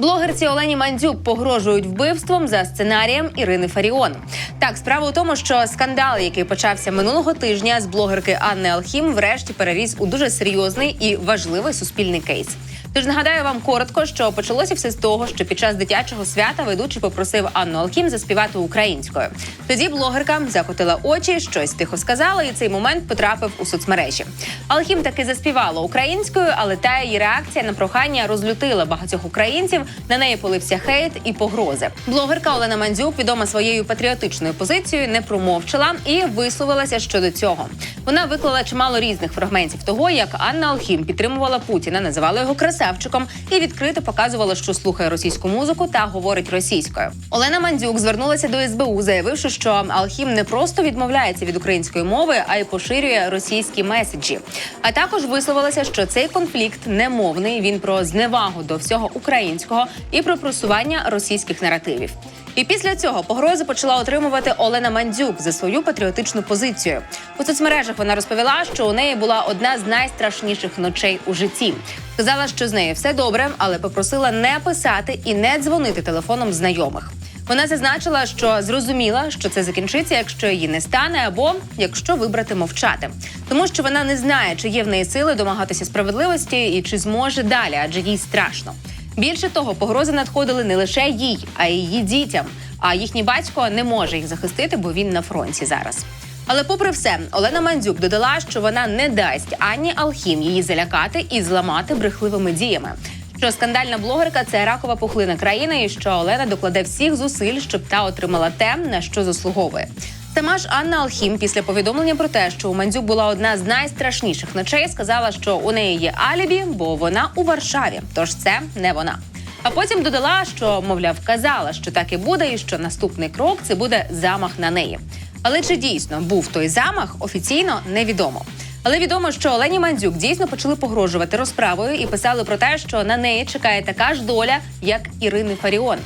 Блогерці Олені Мандзюк погрожують вбивством за сценарієм Ірини Фаріон. Так, справа у тому, що скандал, який почався минулого тижня з блогерки Анни Алхім, врешті переріс у дуже серйозний і важливий суспільний кейс. Тож нагадаю вам коротко, що почалося все з того, що під час дитячого свята ведучий попросив Анну Алхім заспівати українською. Тоді блогерка закотила очі, щось тихо сказала, і цей момент потрапив у соцмережі. Алхім таки заспівала українською, але та її реакція на прохання розлютила багатьох українців. На неї полився хейт і погрози. Блогерка Олена Мандзюк, відома своєю патріотичною позицією, не промовчала і висловилася щодо цього. Вона виклала чимало різних фрагментів того, як Анна Алхім підтримувала Путіна, називала його красавчиком і відкрито показувала, що слухає російську музику та говорить російською. Олена Мандзюк звернулася до СБУ, заявивши, що Алхім не просто відмовляється від української мови, а й поширює російські меседжі. А також висловилася, що цей конфлікт не мовний. Він про зневагу до всього українського і про просування російських наративів. І після цього погрози почала отримувати Олена Мандзюк за свою патріотичну позицію. У соцмережах вона розповіла, що у неї була одна з найстрашніших ночей у житті. Сказала, що з нею все добре, але попросила не писати і не дзвонити телефоном знайомих. Вона зазначила, що зрозуміла, що це закінчиться, якщо її не стане, або якщо вибрати мовчати, тому що вона не знає, чи є в неї сили домагатися справедливості і чи зможе далі, адже їй страшно. Більше того, погрози надходили не лише їй, а й її дітям. А їхній батько не може їх захистити, бо він на фронті зараз. Але, попри все, Олена Мандзюк додала, що вона не дасть ані Алхім її залякати і зламати брехливими діями. Що скандальна блогерка це ракова пухлина країни, і що Олена докладе всіх зусиль, щоб та отримала те, на що заслуговує. Сама ж Анна Алхім після повідомлення про те, що у Мандзюк була одна з найстрашніших ночей, сказала, що у неї є алібі, бо вона у Варшаві. Тож це не вона. А потім додала, що мовляв, казала, що так і буде, і що наступний крок це буде замах на неї. Але чи дійсно був той замах, офіційно невідомо. Але відомо, що Олені Мандзюк дійсно почали погрожувати розправою і писали про те, що на неї чекає така ж доля, як Ірини Фаріон.